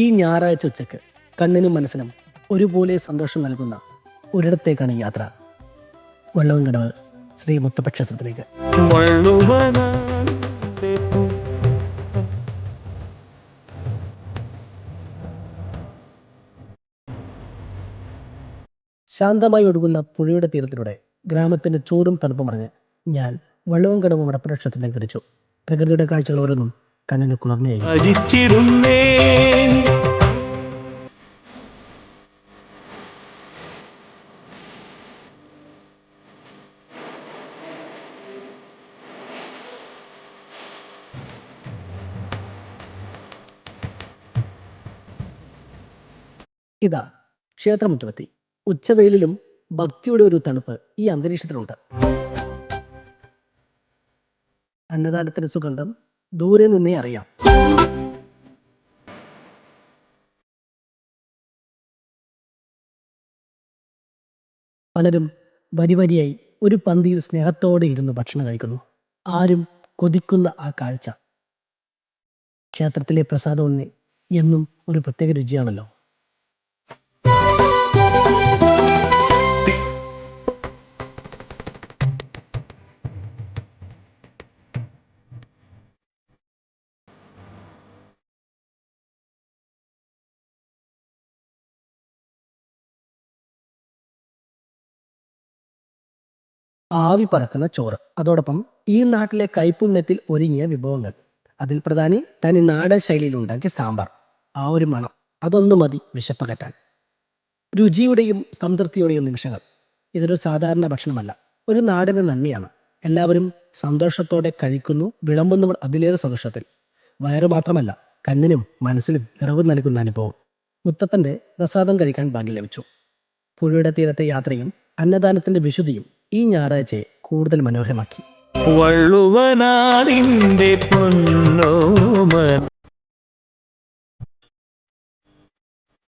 ഈ ഞായറാഴ്ച ഉച്ചയ്ക്ക് കണ്ണിനും മനസ്സിനും ഒരുപോലെ സന്തോഷം നൽകുന്ന ഒരിടത്തേക്കാണ് യാത്ര. വള്ളവും കടവ് ശ്രീ മുത്തപ്പ ക്ഷേത്രത്തിലേക്ക്. ശാന്തമായി ഒഴുകുന്ന പുഴയുടെ തീരത്തിലൂടെ ഗ്രാമത്തിന്റെ ചൂടും തണുപ്പും അറിഞ്ഞ് ഞാൻ വള്ളവും കടവും ക്ഷേത്രത്തിലേക്ക് തിരിച്ചു. പ്രകൃതിയുടെ കാഴ്ചകൾ ഓരോന്നും കണ്ണിന് കുളിർമയായി ഇതാ ക്ഷേത്രമുറ്റമെത്തി. ഉച്ചവെയിലിലും ഭക്തിയുടെ ഒരു തണുപ്പ് ഈ അന്തരീക്ഷത്തിലുണ്ട്. അന്നദാനത്തിന് സുഗന്ധം ദൂരെ നിന്നേ അറിയാം. പലരും വരി വരിയായി ഒരു പന്തിയിൽ സ്നേഹത്തോടെ ഇരുന്ന് ഭക്ഷണം കഴിക്കുന്നു. ആരും കൊതിക്കുന്ന ആ കാഴ്ച. ക്ഷേത്രത്തിലെ പ്രസാദം എന്നും ഒരു പ്രത്യേക രുചിയാണല്ലോ. ആവി പറക്കുന്ന ചോറ്. അതോടൊപ്പം ഈ നാട്ടിലെ കൈപ്പുണ്യത്തിൽ ഒരുങ്ങിയ വിഭവങ്ങൾ. അതിൽ പ്രധാനി തനി നാടൻ ശൈലിയിൽ ഉണ്ടാക്കിയ സാമ്പാർ. ആ ഒരു മണം. അതൊന്നു മതി വിശപ്പകറ്റാൻ. രുചിയുടെയും സംതൃപ്തിയുടെയും നിമിഷങ്ങൾ. ഇതൊരു സാധാരണ ഭക്ഷണമല്ല. ഒരു നാടിന് നന്മയാണ് എല്ലാവരും സന്തോഷത്തോടെ കഴിക്കുന്നു വിളമ്പുന്നവർ അതിലേറെ സന്തോഷത്തിൽ. വയറ് മാത്രമല്ല കണ്ണിനും മനസ്സിനും നിറവ് നൽകുന്ന അനുഭവം. മുത്തപ്പന്റെ പ്രസാദം കഴിക്കാൻ ഭാഗ്യം ലഭിച്ചു. പുഴയുടെ തീരത്തെ യാത്രയും അന്നദാനത്തിന്റെ വിശുദ്ധിയും ഈ ഞായറാഴ്ചയെ കൂടുതൽ മനോഹരമാക്കി. വള്ളുവനാടിന്റെ പൊന്നോമന